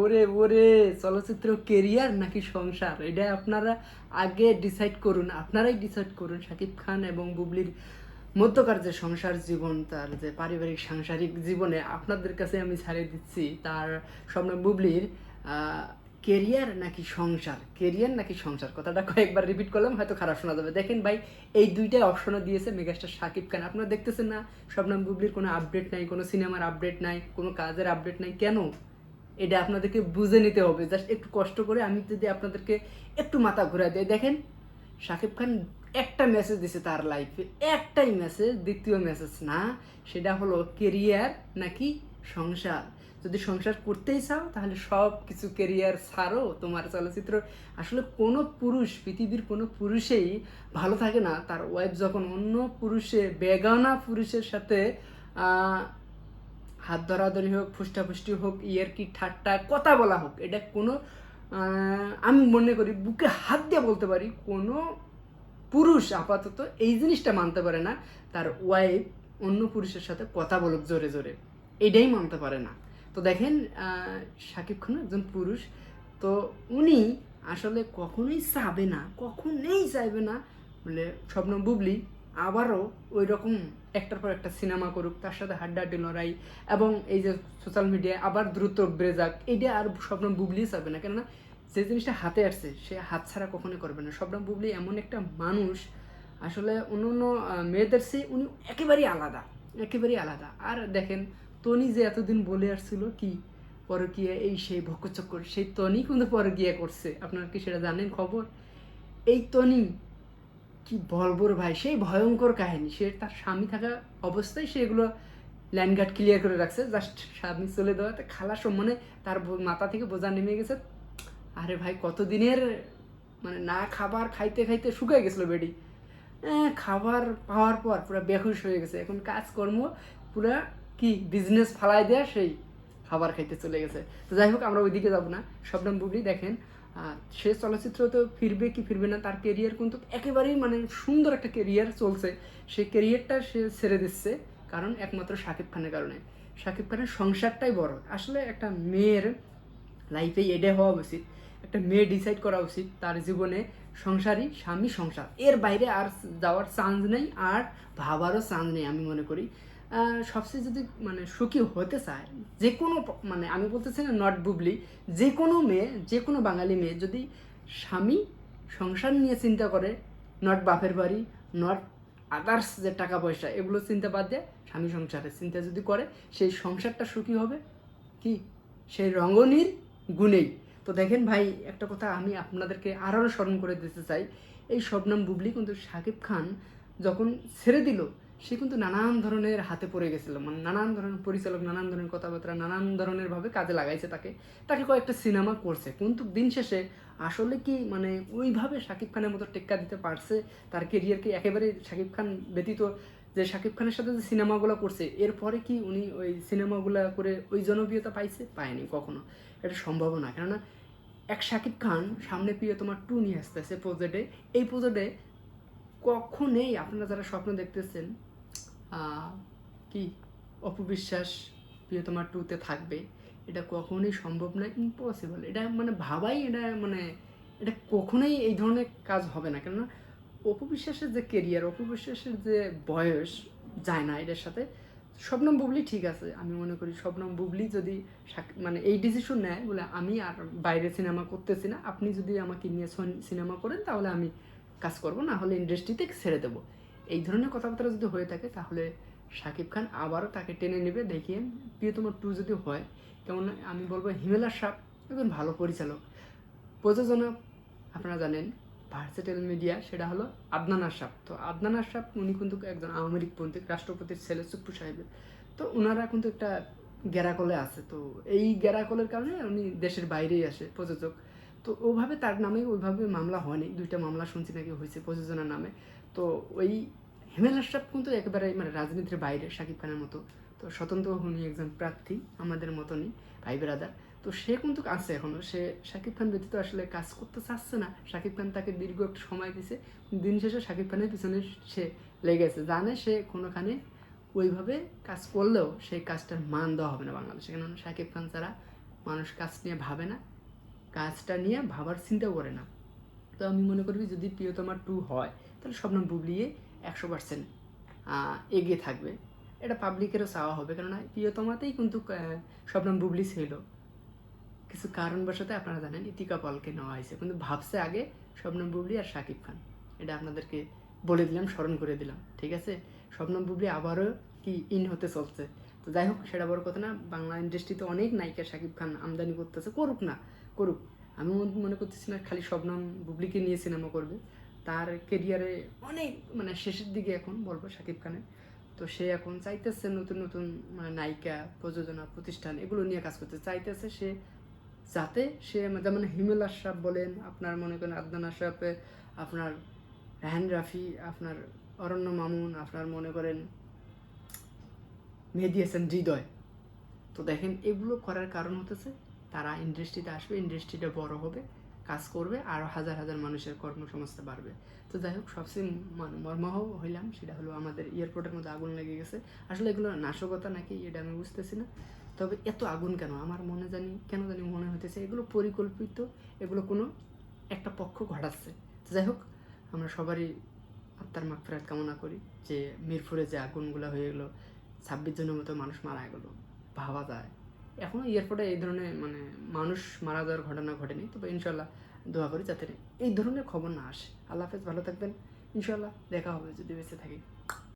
ওরে ওরে চলচ্চিত্র কেরিয়ার নাকি সংসার? এটা আপনারা আগে ডিসাইড করুন। আপনারাই ডিসাইড করুন শাকিব খান এবং বুবলির মধ্যকার যে সংসার জীবন, তার যে পারিবারিক সাংসারিক জীবনে আপনাদের কাছে আমি ছাড়িয়ে দিচ্ছি। তার স্বপ্ন বুবলির কেরিয়ার নাকি সংসার? কেরিয়ার নাকি সংসার? কথাটা কয়েকবার রিপিট করলাম, হয়তো খারাপ শোনা যাবে। দেখেন ভাই, এই দুইটাই অপশনও দিয়েছে মেগাস্টার শাকিব খান। আপনারা দেখতেছেন না স্বপ্নাম বুবলির কোনো আপডেট নাই, কোনো সিনেমার আপডেট নাই, কোনো কাজের আপডেট নাই। কেন? এটা আপনাদেরকে বুঝে নিতে হবে। জাস্ট একটু কষ্ট করে আমি যদি আপনাদেরকে একটু মাথা ঘুরাই দিই। দেখেন, শাকিব খান একটা মেসেজ দিছে তার লাইফে একটাই মেসেজ দ্বিতীয় মেসেজ না। সেটা হলো কেরিয়ার নাকি সংসার? যদি সংসার করতেই চাও, তাহলে সব কিছু কেরিয়ার ছাড়ো। তোমার চলচ্চিত্র আসলে কোনো পুরুষ, পৃথিবীর কোনো পুরুষেই ভালো থাকে না। তার ওয়াইফ যখন অন্য পুরুষে, বেগানা পুরুষের সাথে হাত ধরাধরি হোক ফুষ্টাফুষ্টি হোক, ইয়ের কি ঠাট্টা, কথা বলা হোক, এটা কোনো আমি মনে করি বুকে হাত দিয়ে বলতে পারি, কোনো পুরুষ আপাতত এই জিনিসটা মানতে পারে না, তার ওয়াইফ অন্য পুরুষের সাথে কথা বলুক জোরে জোরে। এটাই মানতে পারে না। তো দেখেন শাকিব খান একজন পুরুষ, তো উনি আসলে কখনোই চাবে না, কখনোই চাইবে না, বলে স্বপ্ন বুবলি আবারও ওই রকম একটার পর একটা সিনেমা করুক, তার সাথে হাড্ডাহাড্ডি লড়াই এবং এই যে সোশ্যাল মিডিয়ায় আবার দ্রুত বেড়ে যাক এইটা আর স্বপ্ন বুবলি চাবে না। কেননা যে জিনিসটা হাতে আসছে, সে হাত ছাড়া কখনোই করবে না। স্বপ্ন বুবলি এমন একটা মানুষ, আসলে অন্য অন্য মেয়েদের সে উনি একেবারেই আলাদা একেবারেই আলাদা। আর দেখেন তনি যে এতদিন বলে আসছিল কি, পরকীয়া এই সেই ভক্কচক্কর, সেই তনি কিন্তু পরকীয়া করছে। আপনারা কি সেটা জানেন খবর? এই তনি কি বলব ভাই? সেই ভয়ঙ্কর কাহিনী। সে তার স্বামী থাকা অবস্থায় সে এগুলো ল্যান্ডগার্ড ক্লিয়ার করে রাখছে। জাস্ট স্বামী চলে দেওয়াতে খালা সম্মানে তার মাথা থেকে বোঝা নেমে গেছে। আরে ভাই কতদিনের মানে না খাবার খাইতে খাইতে শুকিয়ে গেছিল বেডি। আহ, খাবার পাওয়ার পর পুরো বেহুশ হয়ে গেছে। এখন কাজকর্ম পুরা কি বিজনেস ফালাই দেয়া সেই খাবার খাইতে চলে গেছে। তো যাই হোক আমরা ওইদিকে যাব না। শবনম বুবলি দেখেন সে চলচ্চিত্র তো ফিরবে কি ফিরবে না, তার কেরিয়ার কিন্তু একেবারেই মানে সুন্দর একটা কেরিয়ার চলছে। সেই কেরিয়ারটা সে ছেড়ে দিচ্ছে, কারণ একমাত্র শাকিব খানের কারণে। শাকিব খানের সংসারটাই বড়। আসলে একটা মেয়ের লাইফে এডে হওয়া উচিত, একটা মেয়ে ডিসাইড করা উচিত, তার জীবনে সংসারই স্বামী সংসার। এর বাইরে আর যাওয়ার চান্স নেই, আর ভাবারও চান্স নেই, আমি মনে করি। সবচেয়ে যদি মানে সুখী হতে চায়, যে কোনো মানে আমি বলতেছি না নট বুবলি যে কোনো মেয়ে, যে কোনো বাঙালি মেয়ে যদি স্বামী সংসার নিয়ে চিন্তা করে নট বাপের বাড়ি নট আদার্স যে টাকা পয়সা, এগুলো চিন্তা বাদ দিয়ে স্বামী সংসারের চিন্তা যদি করে, সেই সংসারটা সুখী হবে? কি? সেই রঙ্গনীর গুণেই। তো দেখেন ভাই, একটা কথা আমি আপনাদেরকে আরও স্মরণ করে দিতে চাই। এই শবনম বুবলি কিন্তু শাকিব খান যখন ছেড়ে দিল সে কিন্তু নানান ধরনের হাতে পড়ে গেছিল। মানে নানান ধরনের পরিচালক, নানান ধরনের কথাবার্তা, নানান ধরনের ভাবে কাজে লাগাইছে তাকে। তাকে কয়েকটা সিনেমা করছে। কিন্তু দিন শেষে আসলে কি মানে ওইভাবে শাকিব খানের মতো টেক্কা দিতে পারছে? তার কেরিয়ারকে একেবারে শাকিব খান ব্যতীত যে শাকিব খানের সাথে যে সিনেমাগুলো করছে, এরপরে কি উনি ওই সিনেমাগুলো করে ওই জনপ্রিয়তা পাইছে? পায়নি কখনো। এটা সম্ভব না। কেননা এক শাকিব খান সামনে প্রিয় তোমার টু নিয়ে আসতেছে প্রজেক্টে এই প্রজেক্টে কখনোই আপনারা যারা স্বপ্ন দেখতেছেন কি অপবিশ্বাস প্রিয় তোমার টুতে থাকবে। এটা কখনোই সম্ভব না ইম্পসিবল এটা মানে ভাবাই এটা মানে এটা কখনোই এই ধরনের কাজ হবে না। কেননা অপবিশ্বাসের যে কেরিয়ার অপবিশ্বাসের যে বয়স যায় না এটার সাথে শবনম বুবলি ঠিক আছে। আমি মনে করি শবনম বুবলি যদি মানে এই ডিসিশন নেয় বলে আমি আর বাইরে সিনেমা করতেছি না, আপনি যদি আমাকে নিয়ে সিনেমা করেন তাহলে আমি কাজ করব, না হলে ইন্ডাস্ট্রিতে ছেড়ে দেবো। এই ধরনের কথাবার্তা যদি হয়ে থাকে, তাহলে শাকিব খান আবারও তাকে টেনে নেবে, দেখিয়ে প্রিয়তম টু যদি হয়, কেমন আমি বলব হিমেলা সাপ, একজন ভালো পরিচালক। প্রযোজনা, আপনারা জানেন ভার্সেটেল মিডিয়া সেটা হলো আদনান আশরাফ তো আদনান আশরাফ উনি কিন্তু একজন আওয়ামী রাষ্ট্রপতির ছেলে সুপ্পু সাহেবের। তো ওনারা কিন্তু একটা গ্যারাকলে আছে। তো এই গ্যারাকলের কারণে উনি দেশের বাইরেই আসে প্রযোজক। তো ওভাবে তার নামে ওইভাবে মামলা হয়নি। দুইটা মামলা শুনছি নাকি হয়েছে প্রযোজনার নামে। তো ওই হিমেল আশরাফ কিন্তু একেবারে মানে রাজনীতির বাইরে, শাকিব খানের মতো। তো স্বতন্ত্র উনি একজন প্রার্থী, আমাদের মতনই, ভাই ব্রাদার। তো সে কিন্তু আছে এখনও। সে শাকিব খান ব্যতীত আসলে কাজ করতে চাচ্ছে না। শাকিব খান তাকে দীর্ঘ একটা সময় দিছে। দিন শেষে শাকিব খানের পিছনে সে লেগেছে জানে সে কোনোখানে ওইভাবে কাজ করলেও সেই কাজটার মান দেওয়া হবে না বাংলাদেশে। কেন শাকিব খান ছাড়া মানুষ কাজ নিয়ে ভাবে না। কাজটা নিয়ে ভাবার চিন্তাও করে না। তো আমি মনে করি যদি প্রিয়তমা টু হয়, তাহলে স্বপ্ন বুবলিয়ে একশো পার্সেন্ট এগিয়ে থাকবে। এটা পাবলিকেরও চাওয়া হবে, কেননা প্রিয়তমাতেই কিন্তু স্বপ্ন বুবলি ছিল। কিছু কারণবশত আপনারা জানেন ইতিকা পলকে নেওয়া হয়েছে, কিন্তু ভাবছে আগে স্বপ্নম বুবলি আর শাকিব খান। এটা আপনাদেরকে বলে দিলাম, স্মরণ করে দিলাম, ঠিক আছে? স্বপ্নম বুবলি আবারও কি ইন হতে চলছে? তো যাই হোক, সেটা বড় কথা না, বাংলা ইন্ডাস্ট্রিতে অনেক নায়িকা শাকিব খান আমদানি করতেছে, করুক না। করুক। আমি মনে করতেছি না, খালি শবনম বুবলিকে নিয়ে সিনেমা করবে। তার কেরিয়ারে অনেক মানে শেষের দিকে এখন, বলব শাকিব খানের। তো সে এখন চাইতেছে নতুন নতুন মানে নায়িকা, প্রযোজনা, প্রতিষ্ঠান, এগুলো নিয়ে কাজ করতে। চাইতেছে সে যাতে সে যেমন হিমেল আশরাফ বলেন, আপনার মনে করেন আদনান আশরাফে, আপনার রাহান রাফি, আপনার অরণ্য মামুন, আপনার মনে করেন মেহেদি হাসান হৃদয়। তো দেখেন, এগুলো করার কারণ হতেছে তারা ইন্ডাস্ট্রিতে আসবে ইন্ডাস্ট্রিটা বড় হবে, কাজ করবে, আর হাজার হাজার মানুষের কর্মসংস্থা বাড়বে। তো যাই হোক সবচেয়ে মর্মাহ হইলাম, সেটা হলো আমাদের এয়ারপোর্টের মধ্যে আগুন লেগে গেছে। আসলে এগুলো নাশকতা নাকি, এটা আমি বুঝতেছি না। তবে এত আগুন কেন? আমার মনে জানি, কেন জানি মনে হতেছে এগুলো পরিকল্পিত, এগুলো কোনো একটা পক্ষ ঘটাচ্ছে। যাই হোক, আমরা সবারই আত্মার মাগফিরাত কামনা করি যে মিরপুরে যে আগুনগুলো হয়ে গেলো, ছাব্বিশ জনের মতো মানুষ মারা গেলো, ভাবা যায়। এখনও এয়ারপোর্টে এই ধরনের মানে মানুষ মারা যাওয়ার ঘটনা ঘটেনি, তবে ইনশাল্লাহ দোয়া করি যাতে এই ধরনের খবর না আসে। আল্লাহ হাফেজ, ভালো থাকবেন। ইনশাল্লাহ দেখা হবে যদি বেঁচে থাকি।